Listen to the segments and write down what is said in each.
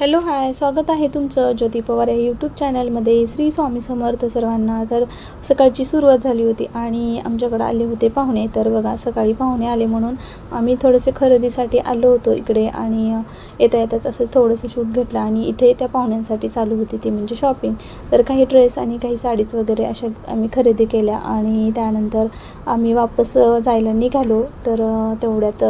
Hello hi. स्वागत आहे तुमचं ज्योती पवार या यूट्यूब चॅनलमध्ये श्री स्वामी समर्थ सर्वांना. तर सकाळची सुरुवात झाली होती आणि आमच्याकडे आले होते पाहुणे. तर बघा सकाळी पाहुणे आले म्हणून आम्ही थोडेसे खरेदीसाठी आलो होतो इकडे आणि येता येताच असं थोडंसं शूट घेतलं आणि इथे त्या पाहुण्यांसाठी चालू होती ती म्हणजे शॉपिंग तर काही ड्रेस आणि काही साडीज वगैरे अशा आम्ही खरेदी केल्या आणि त्यानंतर आम्ही वापस जायला निघालो. तर तेवढ्यात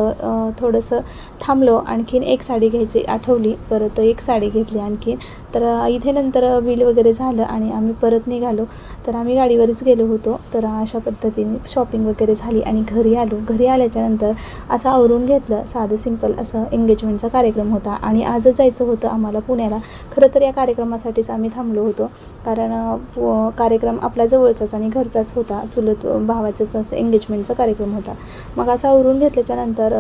थोडंसं थांबलो. आणखीन एक साडी घ्यायची आठवली. परत एक साडी घेतली आणखी. तर इथे नंतर बिल वगैरे झालं आणि आम्ही परत निघालो. तर आम्ही गाडीवरच गेलो होतो. तर अशा पद्धतीने शॉपिंग वगैरे झाली आणि घरी आलो. घरी आल्याच्यानंतर असं आवरून घेतलं साधं सिंपल असं एंगेजमेंटचा कार्यक्रम होता आणि आजच जायचं होतं आम्हाला पुण्याला. खरं तर या कार्यक्रमासाठीच आम्ही थांबलो होतो. कारण कार्यक्रम आपल्या जवळचाच आणि घरचाच होता. चुलत भावाचाच असं एंगेजमेंटचा कार्यक्रम होता. मग असं आवरून घेतल्याच्यानंतर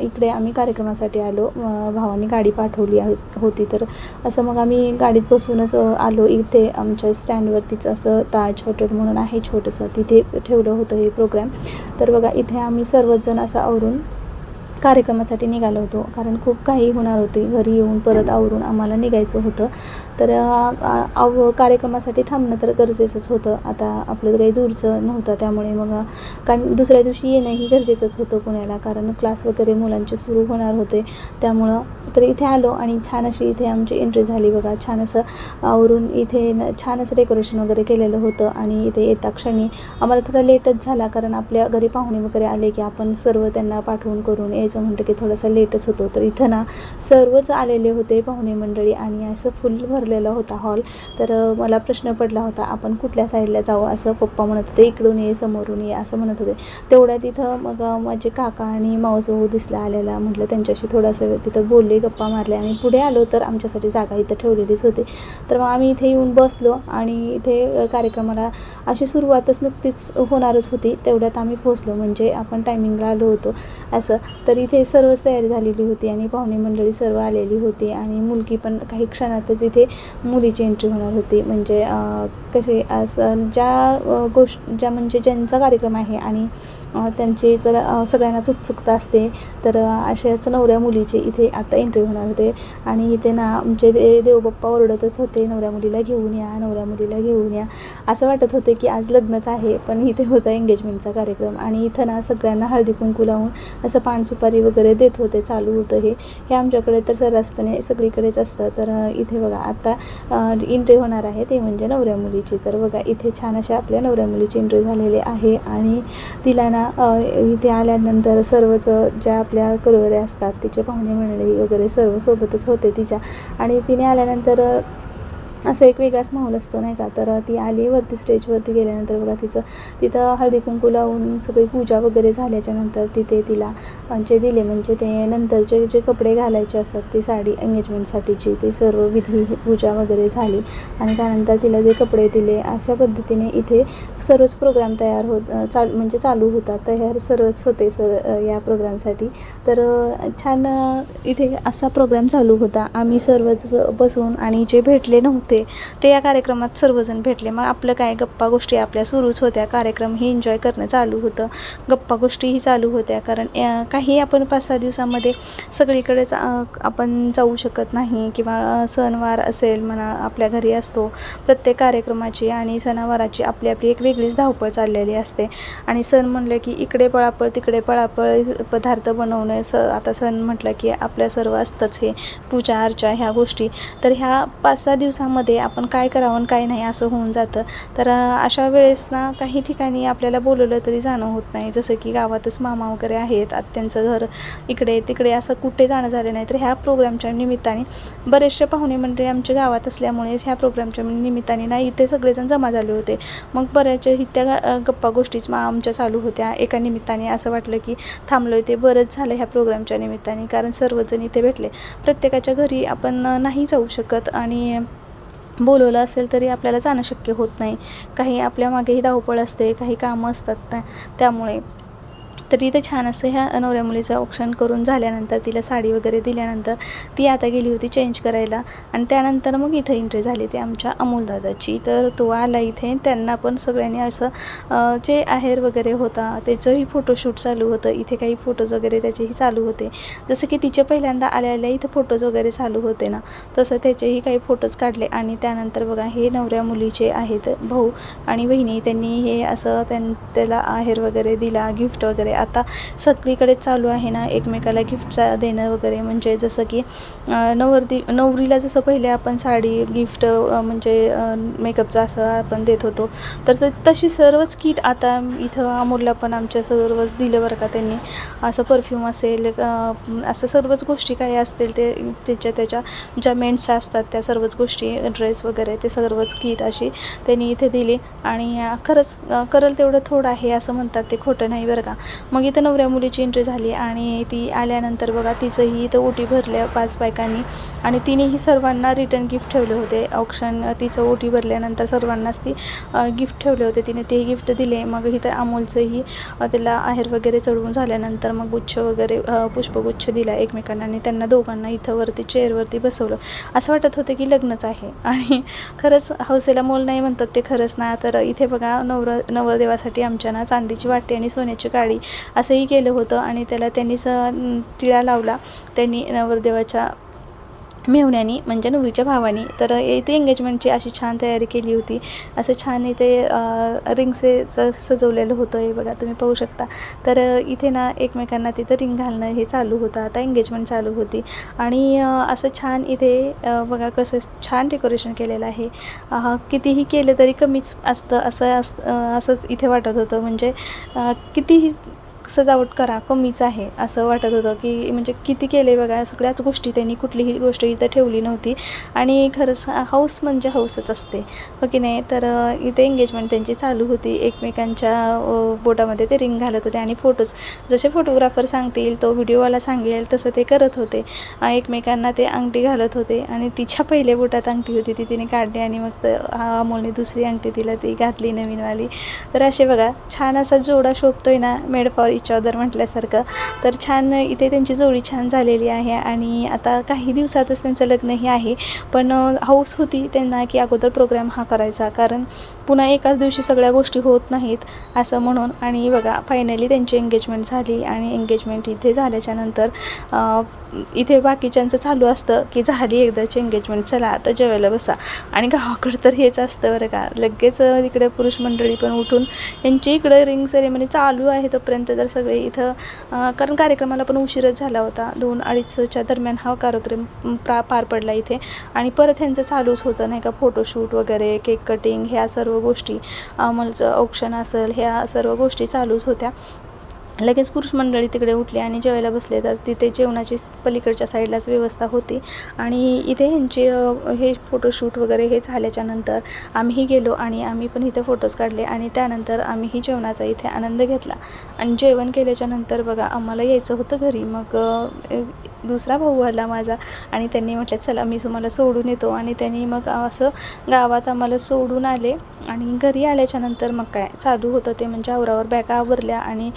इकडे आम्ही कार्यक्रमासाठी आलो. भावाने गाडी पाठवली होती. होती. तर असं मग आम्ही गाडीत बसूनच आलो इथे. आमच्या स्टँडवरतीच असं ताज हॉटेल म्हणून आहे छोटंसं. तिथे ठेवलं होतं हे प्रोग्राम तर बघा इथे आम्ही सर्वच जण असं आवरून कार्यक्रमासाठी निघालो होतो. कारण खूप काही होणार होते. घरी येऊन परत आवरून आम्हाला निघायचं होतं. तर आव कार्यक्रमासाठी थांबणं तर गरजेचंच होतं. आता आपलं काही दूरचं नव्हतं. त्यामुळे मग कारण दुसऱ्या दिवशी येणंही गरजेचंच होतं पुण्याला. कारण क्लास वगैरे मुलांचे सुरू होणार होते. त्यामुळं तर इथे आलो आणि छान अशी इथे आमची एंट्री झाली बघा. छान असं आवरून इथे छान असं डेकोरेशन वगैरे केलेलं होतं आणि इथे येता क्षणी आम्हाला थोडा लेटच झाला. कारण आपल्या घरी पाहुणे वगैरे आले की आपण सर्व त्यांना पाठवून करून यायचं म्हणतं की थोडासा लेटच होतो. तर इथं ना सर्वच आलेले होते पाहुणे मंडळी आणि असं फुल भरलेला होता हॉल. तर मला प्रश्न पडला होता आपण कुठल्या साईडला जावं असं पप्पा म्हणत होते इकडून ये समोरून ये असं म्हणत होते. तेवढ्यात तिथं मग माझे काका आणि मावसभाऊ दिसला आलेला म्हटलं त्यांच्याशी थोडंसं तिथं बोलले गप्पा मारले आणि पुढे आलो तर आमच्यासाठी जागा इथं ठेवलेलीच होती. तर मग आम्ही इथे येऊन बसलो आणि इथे कार्यक्रमाला अशी सुरुवातच नुकतीच होणारच होती. तेवढ्यात आम्ही पोहोचलो. म्हणजे आपण टायमिंगला आलो होतो असं. तर इथे सर्वच तयारी झालेली होती आणि पाहुणे मंडळी सर्व आलेली होती आणि मुलगी पण काही क्षणातच इथे मुलीची एंट्री होणार होती. म्हणजे कसे असं ज्या अ, गोष्ट ज्या म्हणजे ज्यांचा कार्यक्रम आहे आणि त्यांची जर सगळ्यांनाच उत्सुकता असते तर अशाच नवऱ्या मुलीचे इथे आता एंट्री होणार होते. आणि इथे ना आमचे देवबाप्पा ओरडतच होते नवऱ्या मुलीला घेऊन या नवऱ्या मुलीला घेऊन या. असं वाटत होते की आज लग्नच आहे पण इथे होता एंगेजमेंटचा कार्यक्रम. आणि इथं ना सगळ्यांना हळदी कुंकू लावून असं पान सुपारी वगैरे देत होते चालू होतं हे. हे आमच्याकडे तर सर्रासपणे सगळीकडेच असतं. तर इथे बघा आता इंट्री होणार आहे ते म्हणजे नवऱ्या मुलीची. तर बघा इथे छान अशा आपल्या नवऱ्या मुलीची इंट्री झालेली आहे आणि तिला ना इथे आल्यानंतर सर्वच ज्या आपल्या करवऱ्या असतात तिचे पाहुणे मंडळी वगैरे सर्व सोबतच होते तिच्या. आणि तिने आल्यानंतर असं एक वेगळाच माहोल असतो नाही का? तर ती आली वरती स्टेजवरती गेल्यानंतर बघा तिचं तिथं हळदी कुंकू लावून सगळी पूजा वगैरे झाल्याच्यानंतर तिथे तिला जे दिले. म्हणजे ते नंतरचे जे कपडे घालायचे असतात ती साडी एंगेजमेंटसाठीची ते सर्व विधी पूजा वगैरे झाली. आणि त्यानंतर तिला जे कपडे दिले अशा पद्धतीने इथे सर्वच प्रोग्राम तयार होत चाल म्हणजे चालू होतात. तयार सर्वच होते सर या प्रोग्रामसाठी तर छान इथे असा प्रोग्राम चालू होता. आम्ही सर्वच बसून आणि जे भेटले नव्हते ते या कार्यक्रमात सर्वजण भेटले. मग आपलं काय गप्पा गोष्टी आपल्या सुरूच होत्या. कार्यक्रम ही एन्जॉय करणं चालू होतं. गप्पा गोष्टीही चालू होत्या. कारण काही आपण पाच सहा दिवसामध्ये सगळीकडेच आपण जाऊ शकत नाही किंवा सणवार असेल म्हणा आपल्या घरी असतो. प्रत्येक कार्यक्रमाची आणि सणावाराची आपली आपली एक वेगळीच धावपळ चाललेली असते. आणि सण म्हणलं की इकडे पळापळ तिकडे पळापळ पदार्थ बनवणं स आता सण म्हटलं की आपल्या सर्व असतंच हे पूजा अर्चा ह्या गोष्टी. तर ह्या पाच सहा दिवसामध्ये आपण काय करावं आणि काय नाही असं होऊन जातं. तर अशा वेळेस ना काही ठिकाणी आपल्याला बोलवलं तरी जाणं होत नाही. जसं की गावातच मामा वगैरे आहेत आत्यांचं घर इकडे तिकडे असं कुठे जाणं झालं नाही. तर ह्या प्रोग्रामच्या निमित्ताने बरेचसे पाहुणे मंडळी आमच्या गावात असल्यामुळेच ह्या प्रोग्रामच्या निमित्ताने ना इथे सगळेजण जमा झाले होते. मग बऱ्याचशा त्या गप्पा गोष्टीच मा आमच्या चालू होत्या. एका निमित्ताने असं वाटलं की थांबलो ते बरंच झालं ह्या प्रोग्रामच्या निमित्ताने. कारण सर्वजण इथे भेटले. प्रत्येकाच्या घरी आपण नाही जाऊ शकत आणि बोलवलं असेल तरी आपल्याला जाणं शक्य होत नाही. काही आपल्या मागेही धावपळ असते काही कामं असतात त्यामुळे. तर छान असं ह्या नवऱ्या मुलीचं ऑप्शन करून झाल्यानंतर तिला साडी वगैरे दिल्यानंतर ती आता गेली होती चेंज करायला. आणि त्यानंतर मग इथं एंट्री झाली ती आमच्या अमोलदादाची तर तो आला इथे त्यांना पण सगळ्यांनी असं जे आहेर वगैरे होता त्याचंही फोटोशूट चालू होतं. इथे काही फोटोज वगैरे त्याचेही चालू होते. जसं की तिचे पहिल्यांदा आल्या आल्या इथं फोटोज वगैरे चालू होते ना तसं त्याचेही काही फोटोज काढले. आणि त्यानंतर बघा हे नवऱ्या मुलीचे आहेत भाऊ आणि बहिणी त्यांनी हे असं त्यां त्याला आहेर वगैरे दिला गिफ्ट वगैरे. आता सगळीकडे चालू आहे ना एकमेकाला गिफ्टचा देणं वगैरे. म्हणजे जसं की नवरदी नवरीला जसं पहिले आपण साडी गिफ्ट म्हणजे मेकअपचं असं आपण देत होतो. तर तशी सर्वच किट आता इथं अमोलला पण आमच्या सर्वच दिलं बरं का त्यांनी. असं परफ्यूम असेल असं सर्वच गोष्टी काही असतील ते त्याच्या त्याच्या ज्या मेंट्स असतात त्या सर्वच गोष्टी ड्रेस वगैरे ते सर्वच किट अशी त्यांनी इथे दिली. आणि खरंच करल तेवढं थोडं आहे असं म्हणतात ते खोटं नाही बरं का. मग इथं नवऱ्या मुलीची एंट्री झाली आणि ती आल्यानंतर बघा तिचंही इथं ओटी भरल्या पाच बायकांनी. आणि तिनेही सर्वांना रिटर्न गिफ्ट ठेवले होते. ऑप्शन तिचं ओटी भरल्यानंतर सर्वांनाच ती गिफ्ट ठेवले होते. तिने ते गिफ्ट दिले. मग इथं अमोलचंही त्याला आहेर वगैरे चढवून झाल्यानंतर मग गुच्छ वगैरे पुष्पगुच्छ दिला एकमेकांना आणि त्यांना दोघांना इथं वरती चेअरवरती बसवलं. असं वाटत होतं की लग्नच आहे. आणि खरंच हौसेला मोल नाही म्हणतात ते खरंच ना. तर इथे बघा नवर नवरदेवासाठी आमच्या ना चांदीची वाटी आणि सोन्याची काळी असंही केलं होतं आणि त्याला त्यांनी स टिळा लावला. त्यांनी नवरदेवाच्या मेहुण्यानी म्हणजे नवरीच्या भावानी. तर इथे एंगेजमेंटची अशी छान तयारी केली होती. असं छान इथे रिंगचे सजवलेलं होतं. हे बघा तुम्ही पाहू शकता. तर इथे ना एकमेकांना तिथं रिंग घालणं हे चालू होतं. आता एंगेजमेंट चालू होती. आणि असं छान इथे बघा कसं छान डेकोरेशन केलेलं आहे. कितीही केलं तरी कमीच असतं. असं असं असंच इथे वाटत होतं. म्हणजे कितीही सजावट करा कमीच आहे असं वाटत होतं की म्हणजे किती केले बघा सगळ्याच गोष्टी त्यांनी कुठलीही गोष्ट इथं ठेवली नव्हती. आणि खरंच हाऊस म्हणजे हाऊसच असते हो की नाही? तर इथे एंगेजमेंट त्यांची चालू होती. एकमेकांच्या बोटामध्ये ते रिंग घालत होते आणि फोटोज जसे फोटोग्राफर सांगतील तो व्हिडिओवाला सांगेल तसं ते करत होते. एकमेकांना ते अंगठी घालत होते आणि तिच्या पहिले बोटात अंगठी होती ती तिने काढली आणि मग हा अमोलने दुसरी अंगठी तिला ती घातली नवीनवाली. तर असे बघा छान असा जोडा शोभतोय ना मेड फॉर इच अदर म्हटल्यासारखं. तर छान इथे त्यांची जोडी छान झालेली आहे आणि आता काही दिवसातच त्यांचं लग्नही आहे. पण हौस होती त्यांना की अगोदर प्रोग्राम हा करायचा. कारण पुन्हा एकाच दिवशी सगळ्या गोष्टी होत नाहीत असं म्हणून. आणि बघा फायनली त्यांची एंगेजमेंट झाली आणि एंगेजमेंट इथे झाल्याच्यानंतर इथे बाकीच्यांचं चालू असतं की झाली एकदाची एंगेजमेंट चला आता जेवायला बसा. आणि गावाकडं तर हेच असतं बरं का. लगेच इकडे पुरुष मंडळी पण उठून यांची इकडे रिंग सेरेमनी चालू आहे तोपर्यंत तर सगळे इथं कारण कार्यक्रमाला पण उशीरच झाला होता. दोन अडीचच्या दरम्यान हा कार्यक्रम प्रा पार पडला इथे. आणि परत ह्यांचं चालूच होतं नाही का? फोटोशूट वगैरे केक कटिंग ह्या सर्व गोष्टी अमलचं औक्षण असेल ह्या सर्व गोष्टी चालूच होत्या. लगेच पुरुष मंडळी तिकडे उठले आणि जेवायला बसले तर तिथे जेवणाची पलीकडच्या साईडलाच व्यवस्था होती. आणि इथे ह्यांचे हे फोटोशूट वगैरे हे झाल्याच्यानंतर आम्हीही गेलो आणि आम्ही पण इथे फोटोज काढले आणि त्यानंतर आम्हीही जेवणाचा इथे आनंद घेतला. आणि जेवण केल्याच्यानंतर बघा आम्हाला यायचं होतं घरी. मग दुसरा भाऊ आला माझा आणि त्यांनी म्हटलं चला मी तुम्हाला सोडून येतो. आणि त्यांनी मग असं गावात आम्हाला सोडून आले. आणि घरी आल्याच्यानंतर मग काय चालू होतं ते म्हणजे आवरावर बॅगा आवरल्या आणि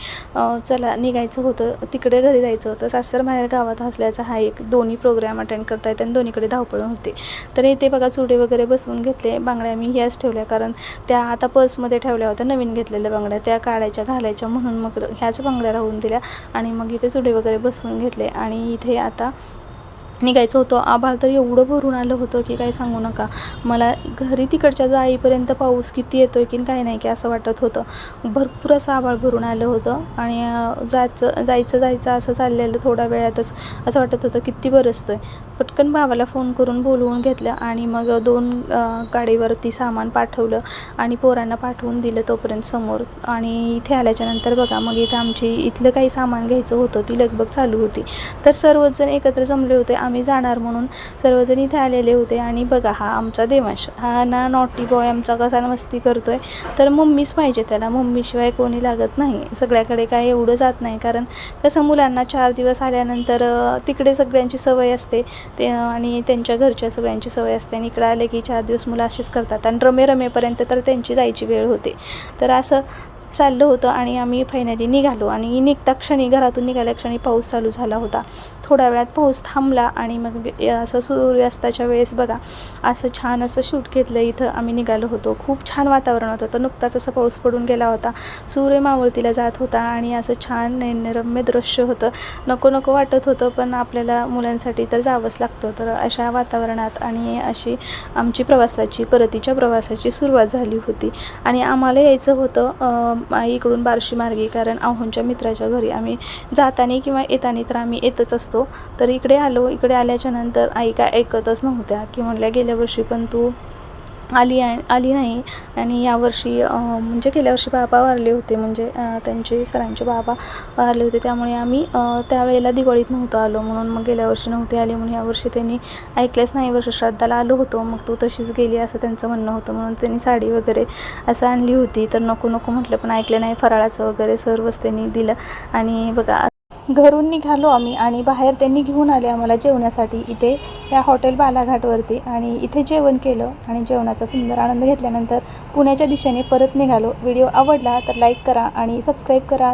चला निघायचं होतं. तिकडे घरी जायचं होतं. सासर माहेर गावात असल्याचा हा एक दोन्ही प्रोग्राम अटेंड करता येत आणि दोन्हीकडे धावपळ होते. तर इथे बघा चुडे वगैरे बसवून घेतले. बांगड्या मी ह्याच ठेवल्या कारण त्या आता पर्समध्ये ठेवल्या होत्या नवीन घेतलेल्या बांगड्या. त्या काढायच्या घालायच्या म्हणून मग ह्याच बांगड्या राहून दिल्या आणि मग इथे चुडे वगैरे बसवून घेतले. आणि इथे आता निघायचं होतं. आभाळ तर एवढं भरून आलं होतं की काय सांगू नका. मला घरी तिकडच्या जाईपर्यंत पाऊस किती येतो आहे की काय नाही की असं वाटत होतं. भरपूर असं आभाळ भरून आलं होतं. आणि जायचं जायचं जायचं असं चाललेलं थोड्या वेळातच असं वाटत होतं किती बरसतोय. पटकन भावाला फोन करून बोलवून घेतलं आणि मग दोन गाडीवरती सामान पाठवलं आणि पोरांना पाठवून दिलं तोपर्यंत समोर. आणि इथे आल्याच्यानंतर बघा मग इथं आमची इथलं काही सामान घ्यायचं होतं ती लगबग चालू होती. तर सर्वजण एकत्र जमले होते. आम्ही जाणार म्हणून सर्वजण इथे आलेले होते. आणि बघा हा आमचा देवांश. हा ना नॉटी बॉय आमचा कसा मस्ती करतो आहे तर मम्मीच पाहिजे त्याला. मम्मीशिवाय कोणी लागत नाही. सगळ्याकडे काय एवढं जात नाही. कारण कसं मुलांना चार दिवस आल्यानंतर तिकडे सगळ्यांची सवय असते. ते आणि त्यांच्या घरच्या सगळ्यांची सवय असते. आणि इकडं आले की चार दिवस मुलं असेच करतात. आणि रमे रमेपर्यंत तर त्यांची जायची वेळ होते. तर असं चाललं होतं आणि आम्ही फायनली निघालो. आणि निघता क्षणी घरातून निघाल्या क्षणी पाऊस चालू झाला होता. थोड्या वेळात पाऊस थांबला आणि मग असं सूर्यास्ताच्या वेळेस बघा असं छान असं शूट घेतलं. इथं आम्ही निघालो होतो. खूप छान वातावरण होतं. तर नुकताच असं पाऊस पडून गेला होता. सूर्य मावळतीला जात होता आणि असं छान नैनरम्य दृश्य होतं. नको नको वाटत होतं पण आपल्याला मुलांसाठी तर जावंच लागतं. तर अशा वातावरणात आणि अशी आमची प्रवासाची परतीच्या प्रवासाची सुरुवात झाली होती. आणि आम्हाला यायचं होतं इकडून बार्शी मार्गे कारण आहोंच्या मित्राच्या घरी आम्ही जाताना किंवा येताना तर आम्ही येतच असतो. तर इकडे आलो इकडे आल्याच्यानंतर आई काय ऐकतच नव्हत्या. की म्हणल्या गेल्या वर्षी पण तू आली आहे आली नाही. आणि यावर्षी म्हणजे गेल्या वर्षी बाबा वारले होते. म्हणजे त्यांचे सरांचे बाबा वारले होते. त्यामुळे आम्ही त्यावेळेला दिवाळीत नव्हतो आलो म्हणून मग गेल्या वर्षी नव्हते आले म्हणून यावर्षी त्यांनी ऐकल्याच नाही. वर्ष श्राद्धाला आलो होतो. मग तू तशीच गेली असं त्यांचं म्हणणं होतं. म्हणून त्यांनी साडी वगैरे असं आणली होती. तर नको नको म्हटलं पण ऐकलं नाही. फराळाचं वगैरे सर्वच त्यांनी दिलं. आणि बघा घरून निघालो आम्ही आणि बाहेर त्यांनी घेऊन आले आम्हाला जेवण्यासाठी इथे या हॉटेल बालाघाटवरती आणि इथे जेवण केलं आणि जेवणाचा सुंदर आनंद घेतल्यानंतर पुण्याच्या दिशेने परत निघालो. व्हिडिओ आवडला तर लाईक करा आणि सबस्क्राईब करा.